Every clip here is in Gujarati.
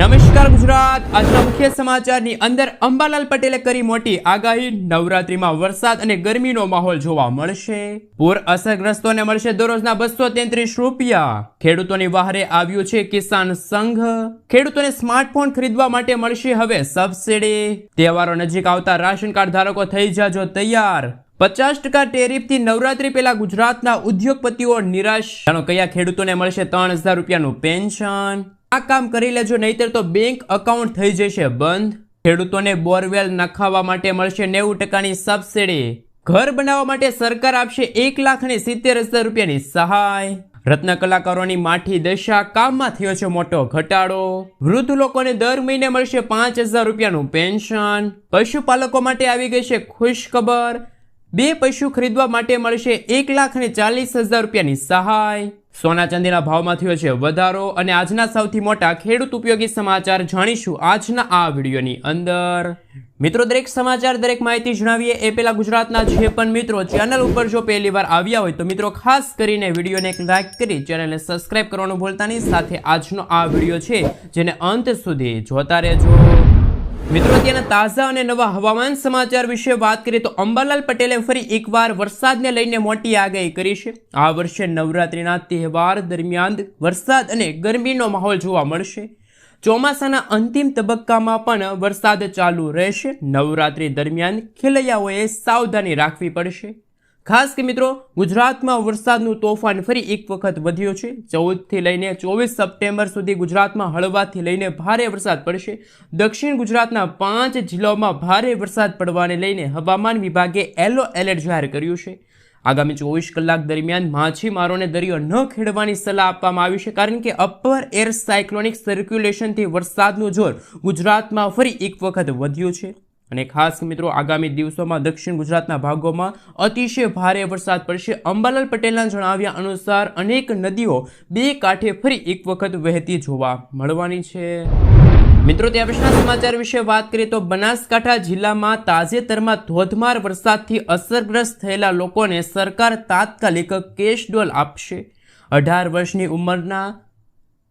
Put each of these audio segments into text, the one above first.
નમસ્કાર ગુજરાત. આજના મુખ્ય સમાચારની અંદર અંબાલાલ પટેલે કરી મોટી આગાહી. નવરાત્રીમાં વરસાદ અને ગરમીનો માહોલ જોવા મળશે. પૂર અસરગ્રસ્તોને મળશે દરરોજના બસો તેત્રીસ રૂપિયા. ખેડૂતોની વહારે આવ્યું છે કિસાન સંઘ. ખેડૂતોને સ્માર્ટફોન ખરીદવા માટે મળશે હવે સબસિડી. તહેવારો નજીક આવતા રાશન કાર્ડ ધારકો થઈ જાજો તૈયાર. પચાસ ટકા ટેરિફથી નવરાત્રી પહેલા ગુજરાતના ઉદ્યોગપતિઓ નિરાશ. કયા ખેડૂતોને મળશે ત્રણ હજાર રૂપિયાનું પેન્શન? આ કામ કરી લેજો, નહીતર તો બેંક એકાઉન્ટ થઈ જશે બંધ. ખેડૂતોને બોરવેલ નખાવવા માટે મળશે નેવું ટકાની સબસિડી ઘર બનાવવા માટે સરકાર આપશે એક લાખ અને સિત્તેર હજાર રૂપિયાની સહાય. રત્ન કલાકારોની માઠી દશા કામમાં થયો છે મોટો ઘટાડો. વૃદ્ધ લોકોને દર મહિને મળશે પાંચ હજાર રૂપિયાનું પેન્શન. પશુપાલકો માટે આવી ગઈ છે ખુશ ખબર બે પશુ ખરીદવા માટે મળશે એક લાખ ને ચાલીસ હજાર રૂપિયાની સહાય. સોના ચાંદીના ભાવમાં થયો છે વધારો અને આજના સૌથી મોટા ખેડૂત ઉપયોગી સમાચાર જાણીશું આજના આ વિડીયોની અંદર. મિત્રો, દરેક સમાચાર, દરેક માહિતી જણાવીએ એ પહેલાં ગુજરાતના જે પણ મિત્રો ચેનલ ઉપર જો પહેલી વાર આવ્યા હોય તો મિત્રો, ખાસ કરીને વિડીયોને એક લાઇક કરી ચેનલને સબસ્ક્રાઈબ કરવાનું ભૂલતા નહીં. સાથે આજનો આ વીડિયો છે જેને અંત સુધી જોતા રહેજો. મિત્રો, અત્યારના તાજા અને નવા હવામાન સમાચાર વિશે વાત કરીએ તો અંબાલાલ પટેલે ફરી એકવાર વરસાદને લઈને મોટી આગાહી કરી છે. આ વર્ષે નવરાત્રિના તહેવાર દરમિયાન વરસાદ અને ગરમીનો માહોલ જોવા મળશે. ચોમાસાના અંતિમ તબક્કામાં પણ વરસાદ ચાલુ રહેશે. નવરાત્રી દરમિયાન ખેલૈયાઓએ સાવધાની રાખવી પડશે. ખાસ કે મિત્રો, ગુજરાતમાં વરસાદનું તોફાન ફરી એક વખત વધ્યું છે. ચૌદથી લઈને ચોવીસ સપ્ટેમ્બર સુધી ગુજરાતમાં હળવાથી લઈને ભારે વરસાદ પડશે. દક્ષિણ ગુજરાતના પાંચ જિલ્લાઓમાં ભારે વરસાદ પડવાને લઈને હવામાન વિભાગે યલો એલર્ટ જાહેર કર્યું છે. આગામી ચોવીસ કલાક દરમિયાન માછીમારોને દરિયો ન ખેડવાની સલાહ આપવામાં આવી છે, કારણ કે અપર એર સાયક્લોનિક સર્ક્યુલેશનથી વરસાદનું જોર ગુજરાતમાં ફરી એક વખત વધ્યું છે. અને ખાસ મિત્રો, આગામી દિવસોમાં દક્ષિણ ગુજરાતના ભાગોમાં અતિશય ભારે વરસાદ પડશે. અંબાલાલ પટેલના જણાવ્યા અનુસાર, અનેક નદીઓ બે કાંઠે ફરી એક વખત વહેતી જોવા મળવાની છે. મિત્રો ત્યાં પછીના સમાચાર વિશે વાત કરીએ તો બનાસકાંઠા જિલ્લામાં તાજેતરમાં ધોધમાર વરસાદથી અસરગ્રસ્ત થયેલા લોકોને સરકાર તાત્કાલિક કેશ ડોલ આપશે. અઢાર વર્ષની ઉંમરના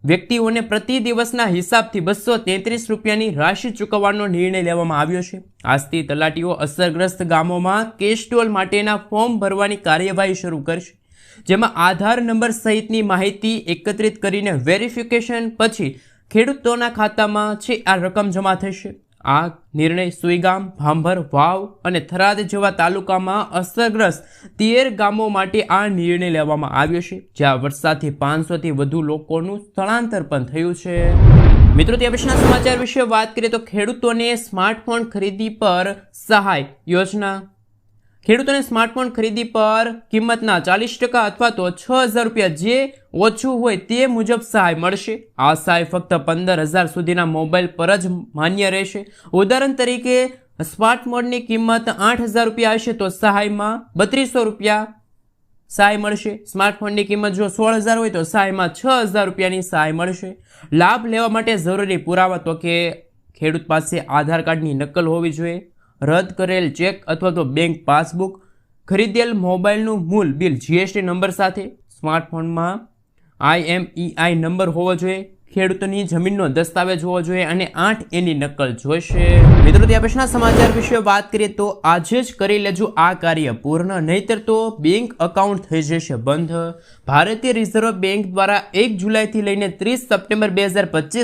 વ્યક્તિઓને પ્રતિ દિવસના હિસાબથી બસો તેત્રીસ રૂપિયાની રાશિ ચૂકવવાનો નિર્ણય લેવામાં આવ્યો છે. આજથી તલાટીઓ અસરગ્રસ્ત ગામોમાં કેસ્ટોલ માટેના ફોર્મ ભરવાની કાર્યવાહી શરૂ કરશે. જેમાં આધાર નંબર સહિતની માહિતી એકત્રિત કરીને વેરિફિકેશન પછી ખેડૂતોના ખાતામાં છે, આ રકમ જમા થશે. આ નિર્ણય સુઈગામ, ભાંભર, વાવ અને થરાદ જેવા તાલુકામાં અસરગ્રસ્ત તેર ગામો માટે આ નિર્ણય લેવામાં આવ્યો છે, જ્યાં વરસાદથી પાંચસોથી વધુ લોકોનું સ્થળાંતર પણ થયું છે. મિત્રો ત્યાં પછીના સમાચાર વિશે વાત કરીએ તો ખેડૂતોને સ્માર્ટફોન ખરીદી પર સહાય યોજના ખેડૂતોને સ્માર્ટફોન ખરીદી પર કિંમતના ચાલીસ ટકા અથવા તો છ હજાર રૂપિયા જે ઓછું હોય તે મુજબ સહાય મળશે. આ સહાય ફક્ત પંદર હજાર સુધીના મોબાઈલ પર જ માન્ય રહેશે. ઉદાહરણ તરીકે સ્માર્ટફોનની કિંમત આઠ હજાર રૂપિયા હશે તો સહાયમાં બત્રીસો રૂપિયા સહાય મળશે. સ્માર્ટફોનની કિંમત જો સોળ હજાર હોય તો સહાયમાં છ હજાર રૂપિયાની સહાય મળશે. લાભ લેવા માટે જરૂરી પુરાવા તો કે ખેડૂત પાસે આધાર કાર્ડની નકલ હોવી જોઈએ. રદ કરેલ ચેક અથવા તો બેંક પાસબુક ખરીદેલ મોબાઈલનું મૂળ બિલ જીએસટી નંબર સાથે સ્માર્ટફોનમાં આઈએમઈઆઈ નંબર હોવો જોઈએ, ખેડૂતોની જમીનનો દસ્તાવેજ હોવો જોઈએ અને આઠ એની નકલ જોઈશે. મિત્રો ત્યાં સમાચાર વિશે વાત કરીએ તો આજે જ કરી લેજો આ કાર્ય પૂર્ણ, નહીતર તો બેંક એકાઉન્ટ થઈ જશે બંધ. ભારતીય રિઝર્વ બેંક દ્વારા એક જુલાઈથી લઈને ત્રીસ સપ્ટેમ્બર બે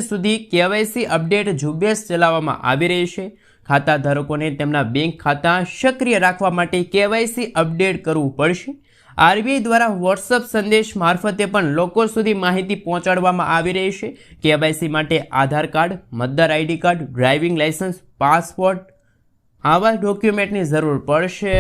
સુધી કેવાયસી અપડેટ ઝુંબેશ ચલાવવામાં આવી રહી છે. ખાતા ધારકોને તેમના બેંક ખાતા સક્રિય રાખવા માટે કેવાયસી અપડેટ કરવું પડશે. આરબીઆઈ દ્વારા વોટ્સઅપ સંદેશ મારફતે પણ લોકો સુધી માહિતી પહોંચાડવામાં આવી રહી છે. કેવાયસી માટે આધાર કાર્ડ, મતદાર ID card, driving licence, passport આવા ડોક્યુમેન્ટની જરૂર પડશે.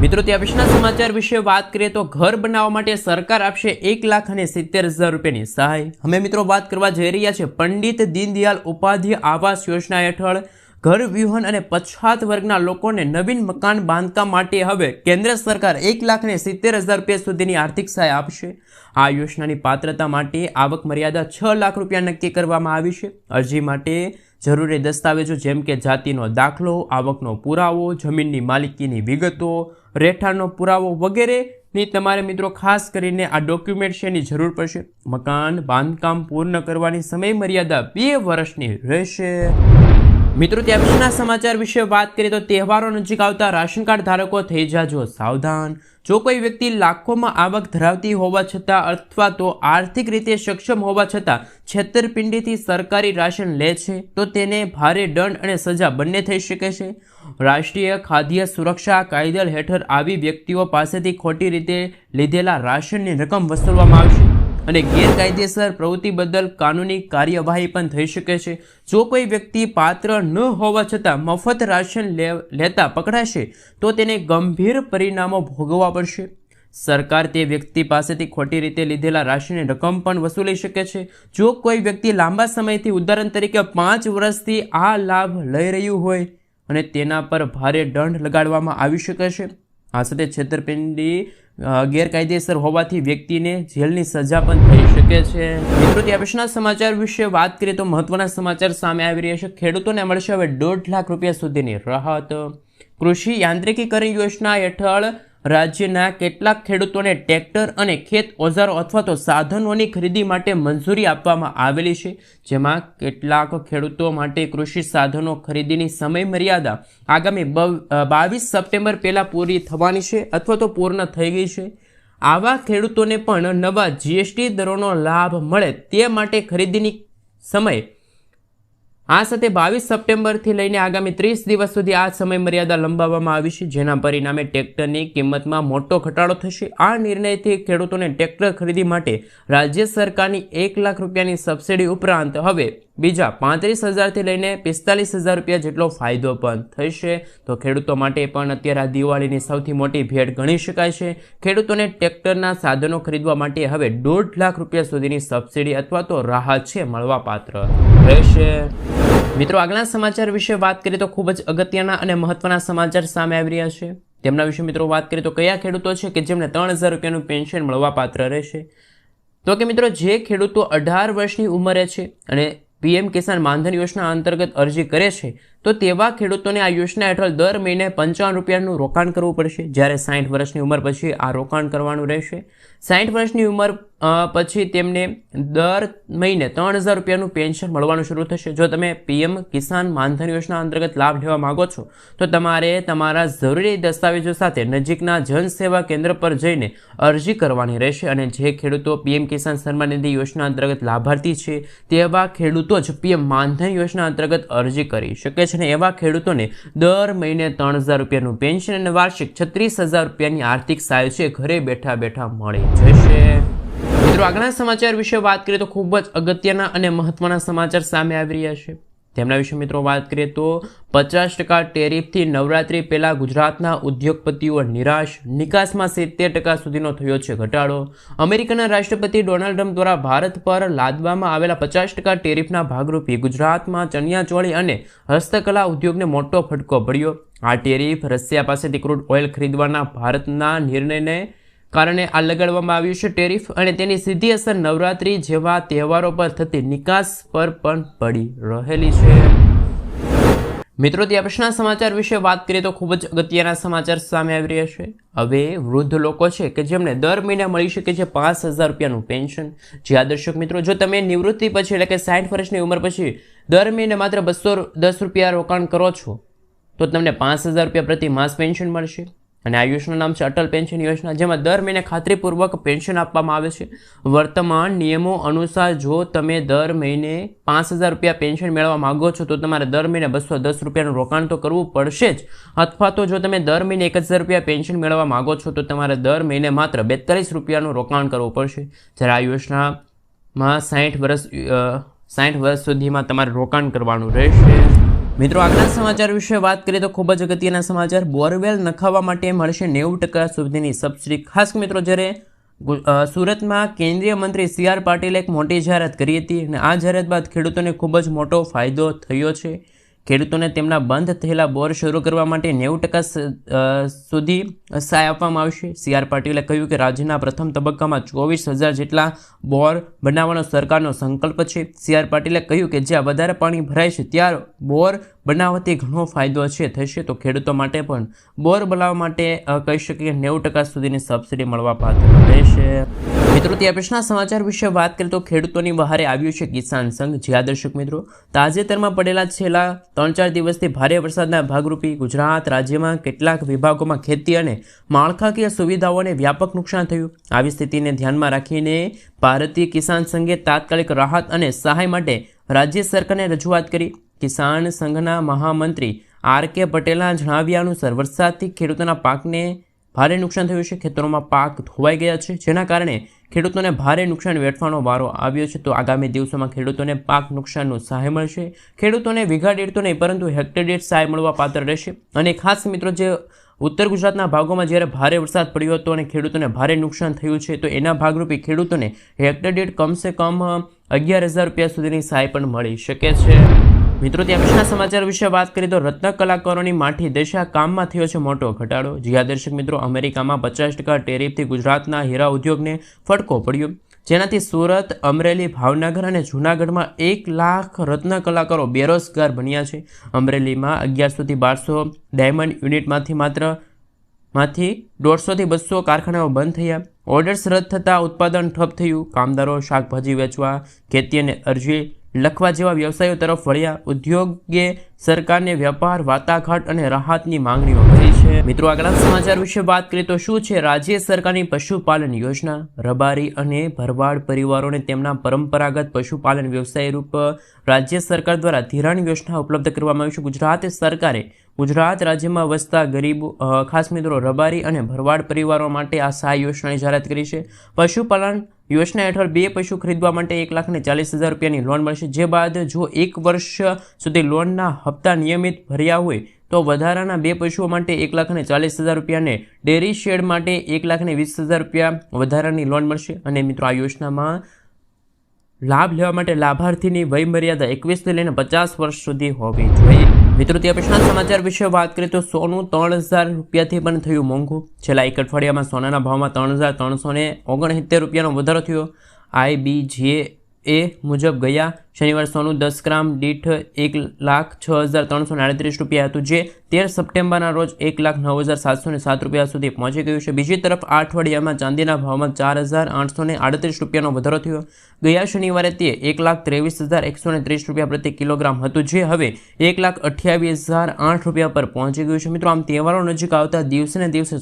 મિત્રો ત્યાં પછીના સમાચાર વિશે વાત કરીએ તો ઘર બનાવવા માટે સરકાર આપશે એક લાખ અને સિત્તેર હજાર રૂપિયાની સહાય. અમે મિત્રો વાત કરવા જઈ રહ્યા છે પંડિત દીનદયાલ ઉપાધ્યાય આવાસ યોજના હેઠળ. ઘર વિહોન અને પછાત વર્ગના લોકોને નવીન મકાન બાંધકામ માટે હવે કેન્દ્ર સરકાર એક લાખને સિત્તેર હજાર રૂપિયા સુધીની આર્થિક સહાય આપશે. આ યોજનાની પાત્રતા માટે આવક મર્યાદા છ લાખ રૂપિયા નક્કી કરવામાં આવી છે. અરજી માટે જરૂરી દસ્તાવેજો જેમ કે જાતિનો દાખલો, આવકનો પુરાવો, જમીનની માલિકીની વિગતો, રહેઠાણનો પુરાવો વગેરે ની તમારે મિત્રો ખાસ કરીને આ ડોક્યુમેન્ટ છે એની જરૂર પડશે. મકાન બાંધકામ પૂર્ણ કરવાની સમય મર્યાદા બે વર્ષની રહેશે. મિત્રો, ત્યાં સમાચાર વિશે વાત કરીએ તો તહેવારો નજીક આવતા રાશન કાર્ડ ધારકો થઈ જાજો સાવધાન. જો કોઈ વ્યક્તિ લાખોમાં આવક ધરાવતી હોવા છતાં અથવા તો આર્થિક રીતે સક્ષમ હોવા છતાં છેતરપિંડીથી સરકારી રાશન લે છે, તો તેને ભારે દંડ અને સજા બંને થઈ શકે છે. રાષ્ટ્રીય ખાદ્ય સુરક્ષા કાયદા હેઠળ આવી વ્યક્તિઓ પાસેથી ખોટી રીતે લીધેલા રાશનની રકમ વસૂલવામાં આવશે. અને ગેરકાયદેસર પ્રવૃત્તિ બદલ કાનૂની કાર્યવાહી પણ થઈ શકે છે. જો કોઈ વ્યક્તિ પાત્ર ન હોવા છતાં મફત રાશન લેતા પકડાશે, તો તેને ગંભીર પરિણામો ભોગવવા પડશે. સરકાર તે વ્યક્તિ પાસેથી ખોટી રીતે લીધેલા રાશનની રકમ પણ વસૂલી શકે છે. જો કોઈ વ્યક્તિ લાંબા સમયથી ઉદાહરણ તરીકે પાંચ વર્ષથી આ લાભ લઈ રહ્યું હોય અને તેના પર ભારે દંડ લગાડવામાં આવી શકે છે. આ સાથે છેતરપિંડી ગેરકાયદેસર હોવાથી વ્યક્તિને જેલની સજા પણ થઈ શકે છે. મિત્રો ત્યાં સમાચાર વિશે વાત કરીએ તો મહત્વના સમાચાર સામે આવી રહ્યા છે. ખેડૂતોને મળશે હવે દોઢ લાખ રૂપિયા સુધીની રાહત. કૃષિ યાંત્રિકીકરણ યોજના હેઠળ રાજ્યના કેટલાક ખેડૂતોને ટ્રેક્ટર અને ખેત ઓજારો અથવા તો સાધનોની ખરીદી માટે મંજૂરી આપવામાં આવેલી છે, જેમાં કેટલાક ખેડૂતો માટે કૃષિ સાધનો ખરીદીની સમય મર્યાદા આગામી બાવીસ સપ્ટેમ્બર પહેલાં પૂરી થવાની છે અથવા તો પૂર્ણ થઈ ગઈ છે. આવા ખેડૂતોને પણ નવા જીએસટી દરોનો લાભ મળે તે માટે ખરીદીની સમય આ સાથે બાવીસ સપ્ટેમ્બરથી લઈને આગામી ત્રીસ દિવસ સુધી આ સમય મર્યાદા લંબાવવામાં આવી છે, જેના પરિણામે ટ્રેક્ટરની કિંમતમાં મોટો ઘટાડો થશે. આ નિર્ણયથી ખેડૂતોને ટ્રેક્ટર ખરીદી માટે રાજ્ય સરકારની એક લાખ રૂપિયાની સબસિડી ઉપરાંત હવે બીજા પાંત્રીસ હજારથી લઈને પિસ્તાલીસ હજાર રૂપિયા જેટલો ફાયદો પણ થશે. તો ખેડૂતો માટે પણ અત્યારે આ દિવાળીની સૌથી મોટી ભેટ ગણી શકાય છે. ખેડૂતોને ટ્રેક્ટરના સાધનો ખરીદવા માટે હવે દોઢ લાખ રૂપિયા સુધીની સબસિડી અથવા તો રાહત છે મળવાપાત્ર રહેશે. મિત્રો આગલા સમાચાર વિશે વાત કરીએ તો ખૂબ જ અગત્યના અને મહત્વના સમાચાર સામે આવી રહ્યા છે. તેમના વિશે મિત્રો વાત કરીએ તો કયા ખેડૂતો છે કે જેમને ત્રણ હજાર રૂપિયાનું પેન્શન મળવાપાત્ર રહેશે? તો કે મિત્રો, જે ખેડૂતો અઢાર વર્ષની ઉંમરે છે અને પીએમ કિસાન માનધન યોજના અંતર્ગત અરજી કરે છે તો તેવા ખેડૂતોને આ યોજના હેઠળ દર મહિને પંચાવન રૂપિયાનું રોકાણ કરવું પડશે. જ્યારે સાઠ વર્ષની ઉંમર પછી આ રોકાણ કરવાનું રહેશે. સાઠ વર્ષની ઉંમર પછી તેમને દર મહિને ત્રણ હજાર રૂપિયાનું પેન્શન મળવાનું શરૂ થશે. જો તમે પીએમ કિસાન માનધન યોજના અંતર્ગત લાભ લેવા માંગો છો, તો તમારે તમારા જરૂરી દસ્તાવેજો સાથે નજીકના જન સેવા કેન્દ્ર પર જઈને અરજી કરવાની રહેશે અને જે ખેડૂતો પીએમ કિસાન સન્માન નિધિ યોજના અંતર્ગત લાભાર્થી છે, તેવા ખેડૂતો જ પીએમ માનધન યોજના અંતર્ગત અરજી કરી શકે છે. અને એવા ખેડૂતોને દર મહિને ત્રણ હજાર રૂપિયાનું પેન્શન અને વાર્ષિક છત્રીસ હજાર રૂપિયાની આર્થિક સહાય છે ઘરે બેઠા બેઠા મળી જશે. મિત્રો, આગળના સમાચાર વિશે વાત કરીએ તો ખૂબ જ અગત્યના અને મહત્વના સમાચાર સામે આવી રહ્યા છે. તેમના વિશે મિત્રો વાત કરીએ તો પચાસ ટકા ટેરિફથી નવરાત્રી પહેલાં ગુજરાતના ઉદ્યોગપતિઓ નિરાશ. નિકાસમાં સિત્તેર ટકા સુધીનો થયો છે ઘટાડો. અમેરિકાના રાષ્ટ્રપતિ ડોનાલ્ડ ટ્રમ્પ દ્વારા ભારત પર લાદવામાં આવેલા પચાસ ટકા ટેરિફના ભાગરૂપે ગુજરાતમાં ચણિયાચોળી અને હસ્તકલા ઉદ્યોગને મોટો ફટકો પડ્યો. આ ટેરિફ રશિયા પાસેથી ક્રૂડ ઓઇલ ખરીદવાના ભારતના નિર્ણયને કારણે આ લગાડવામાં આવ્યું છે ટેરિફ અને તેની સીધી અસર નવરાત્રી જેવા તહેવારો પર થતી નિકાસ પર પણ પડી રહેલી છે. મિત્રો ત્યાં પ્રશ્ન સમાચાર વિશે વાત કરીએ તો ખૂબ જ અગત્યના સમાચાર સામે આવી રહ્યા છે. હવે વૃદ્ધ લોકો છે કે જેમને દર મહિને મળી શકે છે પાંચ હજાર રૂપિયાનું પેન્શન. જે આ દર્શક મિત્રો, જો તમે નિવૃત્તિ પછી એટલે કે સાઠ વર્ષની ઉંમર પછી દર મહિને માત્ર બસો દસ રૂપિયા રોકાણ કરો છો, તો તમને પાંચ હજાર રૂપિયા પ્રતિ માસ પેન્શન મળશે. અને આ યોજનાનું નામ છે અટલ પેન્શન યોજના, જેમાં દર મહિને ખાતરીપૂર્વક પેન્શન આપવામાં આવે છે. વર્તમાન નિયમો અનુસાર જો તમે દર મહિને પાંચ હજાર રૂપિયા પેન્શન મેળવવા માંગો છો, તો તમારે દર મહિને બસો દસ રૂપિયાનું રોકાણ તો કરવું પડશે જ. અથવા તો જો તમે દર મહિને એક હજાર રૂપિયા પેન્શન મેળવવા માંગો છો, તો તમારે દર મહિને માત્ર બેતાલીસ રૂપિયાનું રોકાણ કરવું પડશે. જ્યારે આ યોજનામાં સાઠ વર્ષ સાઠ વર્ષ સુધીમાં તમારે રોકાણ કરવાનું રહેશે. મિત્રો આગળના સમાચાર વિશે વાત કરીએ તો ખૂબ જ અગત્યના સમાચાર. બોરવેલ નખાવવા માટે મળશે નેવું ટકા સુધીની સબસિડી. ખાસ મિત્રો, જ્યારે સુરતમાં કેન્દ્રીય મંત્રી સી આર પાટીલે એક મોટી જાહેરાત કરી હતી અને આ જાહેરાત બાદ ખેડૂતોને ખૂબ જ મોટો ફાયદો થયો છે. ખેડૂતોને તેમના બંધ થયેલા બોર શરૂ કરવા માટે નેવું ટકા સુધી સહાય આપવામાં આવશે. સી આર પાટીલે કહ્યું કે રાજ્યના પ્રથમ તબક્કામાં ચોવીસ હજાર જેટલા બોર બનાવવાનો સરકારનો સંકલ્પ છે. સી આર પાટીલે કહ્યું કે જ્યાં વધારે પાણી ભરાય છે ત્યાં બોર બનાવવાથી ઘણો ફાયદો છે, થશે. તો ખેડૂતો માટે પણ બોર બનાવવા માટે કહી શકીએ નેવું ટકા સુધીની સબસિડી મળવા પાત્ર રહેશે. મિત્રો ત્યાં પછીના સમાચાર વિશે વાત કરીએ તો ખેડૂતોની બહારે આવ્યું છે કિસાન સંઘ. જ્યાં દર્શક મિત્રો, તાજેતરમાં પડેલા છેલ્લા ત્રણ ચાર દિવસથી ભારે વરસાદના ભાગરૂપે ગુજરાત રાજ્યમાં કેટલાક વિભાગોમાં ખેતી અને માળખાકીય સુવિધાઓને વ્યાપક નુકસાન થયું. આવી સ્થિતિને ધ્યાનમાં રાખીને ભારતીય કિસાન સંઘે તાત્કાલિક રાહત અને સહાય માટે રાજ્ય સરકારને રજૂઆત કરી. કિસાન સંઘના મહામંત્રી આર કે પટેલના જણાવ્યા અનુસાર વરસાદથી ખેડૂતોના પાકને ભારે નુકસાન થયું છે. ખેતરોમાં પાક ધોવાઈ ગયા છે. જેના કારણે ખેડૂતોને ભારે નુકસાન વેઠવાનો વારો આવ્યો છે. તો આગામી દિવસોમાં ખેડૂતોને પાક નુકસાનનું સહાય મળશે. ખેડૂતોને વીઘા દીઠ નહીં, પરંતુ હેક્ટર દીઠ સહાય મળવા પાત્ર રહેશે. અને ખાસ મિત્રો, જે ઉત્તર ગુજરાતના ભાગોમાં જ્યારે ભારે વરસાદ પડ્યો હતો અને ખેડૂતોને ભારે નુકસાન થયું છે, તો એના ભાગરૂપે ખેડૂતોને હેક્ટર દીઠ કમસે કમ અગિયાર હજાર રૂપિયા સુધીની સહાય પણ મળી શકે છે. મિત્રો, ત્યાં પછીના સમાચાર વિશે વાત કરીએ તો રત્ન કલાકારોની માઠી દિશા કામમાં થયો છે મોટો ઘટાડો. જ્યાં દર્શક મિત્રો, અમેરિકામાં પચાસ ટકા ટેરિફથી ગુજરાતના હીરા ઉદ્યોગને ફટકો પડ્યો. જેનાથી સુરત, અમરેલી, ભાવનગર અને જૂનાગઢમાં એક લાખ રત્ન કલાકારો બેરોજગાર બન્યા છે. અમરેલીમાં અગિયારસોથી બારસો ડાયમંડ યુનિટમાંથી માત્ર, માંથી દોઢસોથી બસો કારખાનાઓ બંધ થયા. ઓર્ડર્સ રદ થતાં ઉત્પાદન ઠપ થયું. કામદારો શાકભાજી વેચવા, ખેતી અને અરજી લખવા જેવા વ્યવસાયો તરફ વળ્યા. ઉદ્યોગે સરકારને વેપાર વાટાઘાટ અને રાહતની માંગણીઓ કરી. છે. મિત્રો, આગળના સમાચાર વિશે વાત કરીએ તો શું છે? રાજ્ય સરકારની પશુપાલન યોજના, રબારી અને ભરવાડ પરિવારોને તેમના પરંપરાગત પશુપાલન વ્યવસાય રૂપ રાજ્ય સરકાર દ્વારા ધિરાણ યોજના ઉપલબ્ધ કરવામાં આવી છે. ગુજરાત સરકારે ગુજરાત રાજ્યમાં વસતા ગરીબ ખાસ મિત્રો રબારી અને ભરવાડ પરિવારો માટે આ સહાય યોજનાની જાહેરાત કરી છે. પશુપાલન યોજના હેઠળ બે પશુ ખરીદવા માટે એક લાખ ચાલીસ હજાર રૂપિયાની લોન મળશે. જે બાદ જો એક વર્ષ સુધી લોનના હપ્તા નિયમિત ભર્યા હોય તો વધારાના બે પશુઓ માટે એક લાખ ને ચાલીસ હજાર રૂપિયાને ડેરી શેડ માટે એક લાખ ને વીસ હજાર રૂપિયા વધારાની લોન મળશે. અને મિત્રો, આ યોજનામાં લાભ લેવા માટે લાભાર્થીની વયમર્યાદા એકવીસથી લઈને પચાસ વર્ષ સુધી હોવી જોઈએ. મિત્રો ત્યાં પછીના સમાચાર વિશે વાત કરીએ તો સોનું ત્રણ હજાર રૂપિયાથી પણ થયું મોંઘું. છેલ્લા એક અઠવાડિયામાં સોનાના ભાવમાં ત્રણ હજાર ત્રણસો ને ઓગણસિત્તેર રૂપિયાનો વધારો થયો. આઈબીજીએ મુજબ ગયા શનિવાર સોનું દસ ગ્રામ દીઠ એક લાખ છ હજાર ત્રણસો આડત્રીસ રૂપિયા હતું, જે તેર સપ્ટેમ્બરના રોજ એક લાખ નવ હજાર સાતસો સાત રૂપિયા સુધી પહોંચી ગયું છે. બીજી તરફ આ અઠવાડિયામાં ચાંદીના ભાવમાં ચાર હજાર આઠસો ને આડત્રીસ રૂપિયાનો વધારો થયો. ગયા શનિવારે તે એક લાખ ત્રેવીસ હજાર એકસો ને ત્રીસ રૂપિયા પ્રતિ કિલોગ્રામ હતું, જે હવે એક લાખ અઠ્યાવીસ હજાર આઠ રૂપિયા પર પહોંચી ગયું છે. મિત્રો, આમ તહેવારો નજીક આવતા દિવસે દિવસે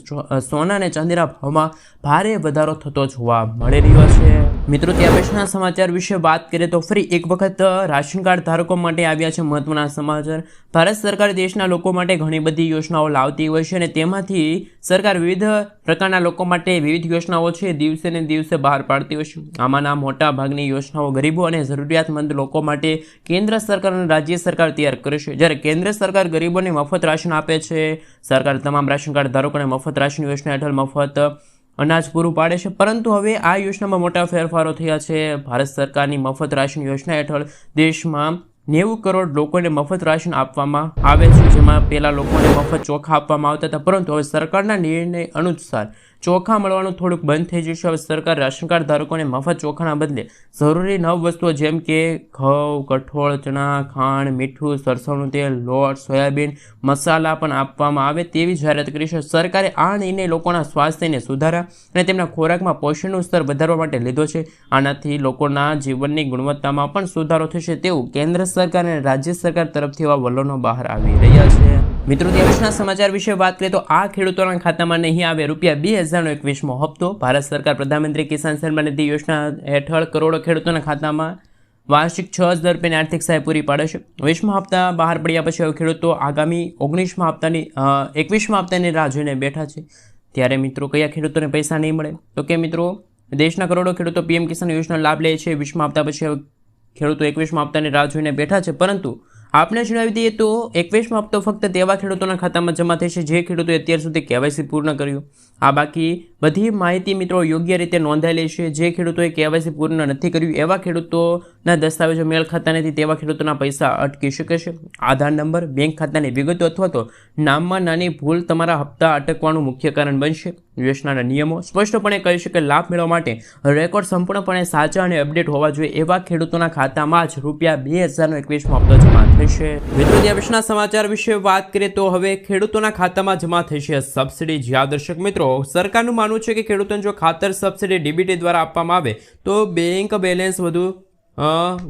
સોના અને ચાંદીના ભાવમાં ભારે વધારો થતો જોવા મળી રહ્યો છે. મિત્રો ત્યાં પછીના સમાચાર વિશે વાત કરીએ તો ફરી એક વખત રાશન કાર્ડ ધારકો માટે આવ્યા છે મહત્વના સમાચાર. ભારત સરકાર દેશના લોકો માટે ઘણી બધી યોજનાઓ લાવતી હોય છે અને તેમાંથી સરકાર વિવિધ પ્રકારના લોકો માટે વિવિધ યોજનાઓ છે, દિવસે ને દિવસે બહાર પાડતી હોય છે. આમાંના મોટા ભાગની યોજનાઓ ગરીબો અને જરૂરિયાતમંદ લોકો માટે કેન્દ્ર સરકાર અને રાજ્ય સરકાર તૈયાર કરે છે. જ્યારે કેન્દ્ર સરકાર ગરીબોને મફત રાશન આપે છે, સરકાર તમામ રાશન કાર્ડ ધારકોને મફત રાશન યોજના હેઠળ મફત અનાજ પૂરું પાડે છે. પરંતુ હવે આ યોજનામાં મોટા ફેરફારો થયા છે. ભારત સરકારની મફત રાશન યોજના હેઠળ દેશમાં નેવું કરોડ લોકોને મફત રાશન આપવામાં આવે છે, જેમાં પહેલાં લોકોને મફત ચોખા આપવામાં આવતા હતા. પરંતુ હવે સરકારના નિર્ણય અનુસાર ચોખા મળવાનું થોડુંક બંધ થઈ જશે. હવે સરકાર રાશન કાર્ડ ધારકોને મફત ચોખાના બદલે જરૂરી નવ વસ્તુઓ જેમ કે ઘઉં, કઠોળ, ચણા, ખાંડ, મીઠું, સરસવનું તેલ, લોટ, સોયાબીન, મસાલા પણ આપવામાં આવે તેવી જાહેરાત કરી છે. સરકારે આ નિર્ણય લોકોના સ્વાસ્થ્યને સુધારા અને તેમના ખોરાકમાં પોષણનું સ્તર વધારવા માટે લીધો છે. આનાથી લોકોના જીવનની ગુણવત્તામાં પણ સુધારો થશે તેવું કેન્દ્ર સરકાર અને રાજ્ય સરકાર તરફથી એવા વલણો બહાર આવી રહ્યા છે. મિત્રો દિવસના સમાચાર વિશે વાત કરીએ તો આ ખેડૂતોના ખાતામાં નહીં આવે. રૂપિયા બે હજારનો એકવીસમો હપ્તો. ભારત સરકાર પ્રધાનમંત્રી કિસાન સન્માન નિધિ યોજના હેઠળ કરોડો ખેડૂતોના ખાતામાં વાર્ષિક છ હજાર રૂપિયાની આર્થિક સહાય પૂરી પાડે છે. વીસમા હપ્તા બહાર પડ્યા પછી હવે ખેડૂતો આગામી ઓગણીસમા હપ્તાની એકવીસમા હપ્તાની રાહ જોઈને બેઠા છે. ત્યારે મિત્રો, કયા ખેડૂતોને પૈસા નહીં મળે? તો કે મિત્રો, દેશના કરોડો ખેડૂતો પીએમ કિસાન યોજના લાભ લે છે. વીસમા હપ્તા પછી હવે ખેડૂતો એકવીસમા હપ્તાની રાહ જોઈને બેઠા છે. પરંતુ આપણે જણાવી દઈએ તો એકવીસમાં હપ્તો ફક્ત તેવા ખેડૂતોના ખાતામાં જમા થશે. જે ખેડૂતોએ અત્યાર સુધી કેવાયસી પૂર્ણ કર્યું. આ બાકી બધી માહિતી મિત્રો યોગ્ય રીતે નોંધાયેલી છે. જે ખેડૂતોએ કેવાયસી પૂર્ણ નથી કર્યું, એવા ખેડૂતોના દસ્તાવેજો મેળ ખાતા નથી, તેવા ખેડૂતોના પૈસા અટકી શકે છે. આધાર નંબર, બેંક ખાતાની વિગતો અથવા તો નામમાં નાની ભૂલ તમારા હપ્તા અટકવાનું મુખ્ય કારણ બનશે. યોજનાના નિયમો સ્પષ્ટપણે કહી શકે લાભ મેળવવા માટે રેકોર્ડ સંપૂર્ણપણે સાચા અને અપડેટ હોવા જોઈએ. એવા ખેડૂતોના ખાતામાં જ રૂપિયા બે હજારનો એકવીસમો હપ્તો જમા થશે. મિત્રો દેશના સમાચાર વિશે વાત કરીએ તો હવે ખેડૂતોના ખાતામાં જમા થશે સબસિડી જ્યાં દર્શક મિત્રો સરકારનું માનવું છે કે ખેડૂતોને જો ખાતર સબસિડી ડીબીટી દ્વારા આપવામાં આવે, તો બેંક બેલેન્સ વધુ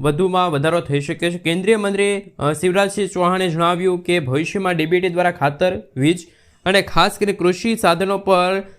વધુમાં વધારો થઈ શકે છે. કેન્દ્રીય મંત્રી શિવરાજસિંહ ચૌહાણે જણાવ્યું કે ભવિષ્યમાં ડીબીટી દ્વારા ખાતર, વીજ અને ખાસ કરીને કૃષિ સાધનો પર